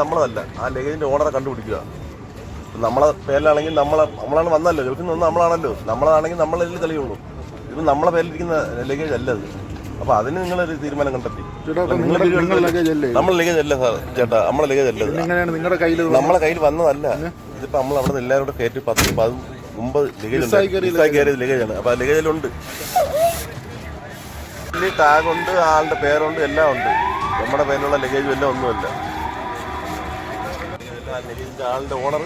നമ്മളതല്ല. ആ ലഗേജിന്റെ ഓണറെ കണ്ടുപിടിക്കുക. നമ്മളെ പേരിലാണെങ്കിൽ നമ്മളെ നമ്മളാണ് വന്നല്ലോ? ചോദിക്കുന്ന ഒന്ന് നമ്മളാണല്ലോ. നമ്മളാണെങ്കിൽ നമ്മളെ തെളിയുള്ളൂ ഇത് നമ്മളെ പേരിലിരിക്കുന്ന ലഗേജ് അല്ല അത്. അപ്പൊ അതിന് നിങ്ങളൊരു തീരുമാനം കണ്ടെത്തി. നമ്മൾ ലഗേജ് അല്ലേ? നമ്മളെ ലഗേജ് അല്ല സാർ ചേട്ടാ. നമ്മളെ ലഗേജ് അല്ല നമ്മളെ കയ്യിൽ വന്നതല്ല. ഇതിപ്പോ നമ്മൾ അവിടെ നിന്ന് എല്ലാവരും കൂടെ കയറ്റി പത്ത് പതും മുമ്പ് ലഗേജ് കയറിയത് ലഗേജാണ് അപ്പൊ ആ ലഗേജിലുണ്ട് ടാഗ് ഉണ്ട് ആളുടെ പേരുണ്ട് എല്ലാം ഉണ്ട്. നമ്മുടെ പേരിലുള്ള ലഗേജും എല്ലാം ഒന്നുമല്ല. ആ ആളിന്റെ ഓണർ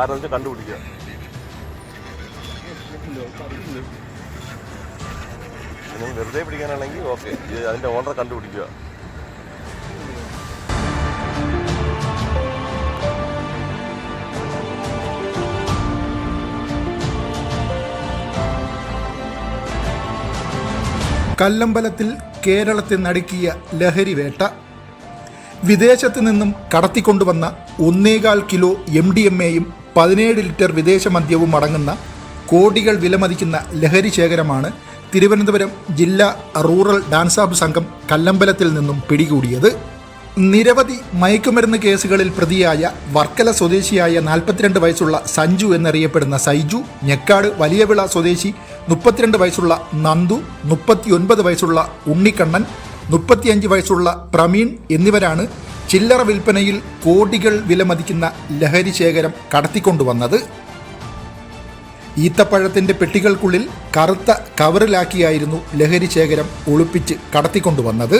ആരെന്ന് വെച്ചാൽ കണ്ടുപിടിക്കുക. നിങ്ങൾ വെറുതെ പിടിക്കാനാണെങ്കിൽ ഓക്കെ അതിന്റെ ഓണർ കണ്ടുപിടിക്കുക. കല്ലമ്പലത്തിൽ കേരളത്തെ നടുക്കിയ ലഹരി വേട്ട. വിദേശത്ത് നിന്നും കടത്തിക്കൊണ്ടുവന്ന ഒന്നേകാൽ കിലോ എം ഡി എം എയും പതിനേഴ് ലിറ്റർ വിദേശ മദ്യവും അടങ്ങുന്ന കോടികൾ വിലമതിക്കുന്ന ലഹരി ശേഖരമാണ് തിരുവനന്തപുരം ജില്ലാ റൂറൽ ഡാൻസാബ് സംഘം കല്ലമ്പലത്തിൽ നിന്നും പിടികൂടിയത്. നിരവധി മയക്കുമരുന്ന് കേസുകളിൽ പ്രതിയായ വർക്കല സ്വദേശിയായ നാൽപ്പത്തിരണ്ട് വയസ്സുള്ള സഞ്ജു എന്നറിയപ്പെടുന്ന സൈജു ഞെക്കാട് വലിയവിള സ്വദേശി മുപ്പത്തിരണ്ട് വയസ്സുള്ള നന്ദു മുപ്പത്തിയൊൻപത് വയസ്സുള്ള ഉണ്ണിക്കണ്ണൻ മുപ്പത്തിയഞ്ച് വയസ്സുള്ള പ്രമീൺ എന്നിവരാണ് ചില്ലറ വിൽപ്പനയിൽ കോടികൾ വിലമതിക്കുന്ന ലഹരി ശേഖരം കടത്തിക്കൊണ്ടുവന്നത്. ഈത്തപ്പഴത്തിന്റെ പെട്ടികൾക്കുള്ളിൽ കറുത്ത കവറിലാക്കിയായിരുന്നു ലഹരി ശേഖരം ഒളിപ്പിച്ച് കടത്തിക്കൊണ്ടുവന്നത്.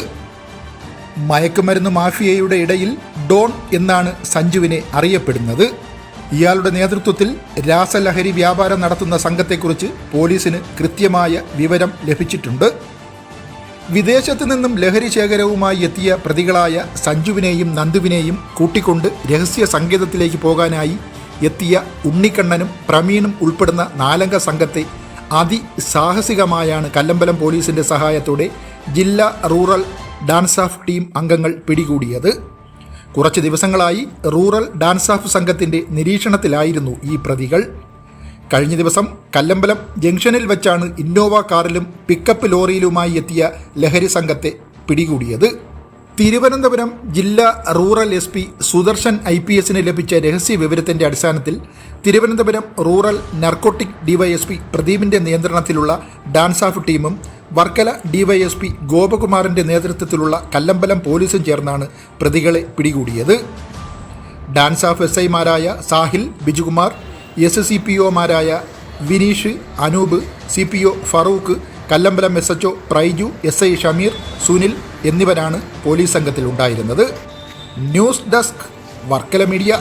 മയക്കുമരുന്ന് മാഫിയയുടെ ഇടയിൽ ഡോൺ എന്നാണ് സഞ്ജുവിനെ അറിയപ്പെടുന്നത്. ഇയാളുടെ നേതൃത്വത്തിൽ രാസലഹരി വ്യാപാരം നടത്തുന്ന സംഘത്തെക്കുറിച്ച് പോലീസിന് കൃത്യമായ വിവരം ലഭിച്ചിട്ടുണ്ട്. വിദേശത്ത് നിന്നും ലഹരി ശേഖരവുമായി എത്തിയ പ്രതികളായ സഞ്ജുവിനെയും നന്ദുവിനെയും കൂട്ടിക്കൊണ്ട് രഹസ്യ സങ്കേതത്തിലേക്ക് പോകാനായി എത്തിയ ഉണ്ണിക്കണ്ണനും പ്രമീണും ഉൾപ്പെടുന്ന നാലംഗ സംഘത്തെ അതിസാഹസികമായാണ് കല്ലമ്പലം പോലീസിന്റെ സഹായത്തോടെ ജില്ലാ റൂറൽ ഡാൻസ് ഓഫ് ടീം അംഗങ്ങൾ പിടികൂടിയത്. കുറച്ച് ദിവസങ്ങളായി റൂറൽ ഡാൻസ് ഓഫ് സംഘത്തിന്റെ നിരീക്ഷണത്തിലായിരുന്നു ഈ പ്രതികൾ. കഴിഞ്ഞ ദിവസം കല്ലമ്പലം ജംഗ്ഷനിൽ വെച്ചാണ് ഇന്നോവ കാറിലും പിക്കപ്പ് ലോറിയിലുമായി എത്തിയ ലഹരി സംഘത്തെ പിടികൂടിയത്. തിരുവനന്തപുരം ജില്ലാ rural S P Sudarshan I P എസിന് ലഭിച്ച രഹസ്യ വിവരത്തിന്റെ അടിസ്ഥാനത്തിൽ തിരുവനന്തപുരം റൂറൽ നർക്കോട്ടിക് ഡിവൈഎസ്പി പ്രദീപിന്റെ നിയന്ത്രണത്തിലുള്ള ഡാൻസ് ഓഫ് ടീമും വർക്കല ഡിവൈഎസ്പി ഗോപകുമാറിന്റെ നേതൃത്വത്തിലുള്ള കല്ലമ്പലം പോലീസും ചേർന്നാണ് പ്രതികളെ പിടികൂടിയത്. ഡാൻസ് ഓഫ് എസ് ഐമാരായ Sahil Bijukumar S C P ഒമാരായ Vineesh Anoop C P O Farooq Kallambalam S H O Praiju S I Shameer Sunil എന്നിവരാണ് police സംഘത്തിലുണ്ടായിരുന്നത്. News desk Varkala media.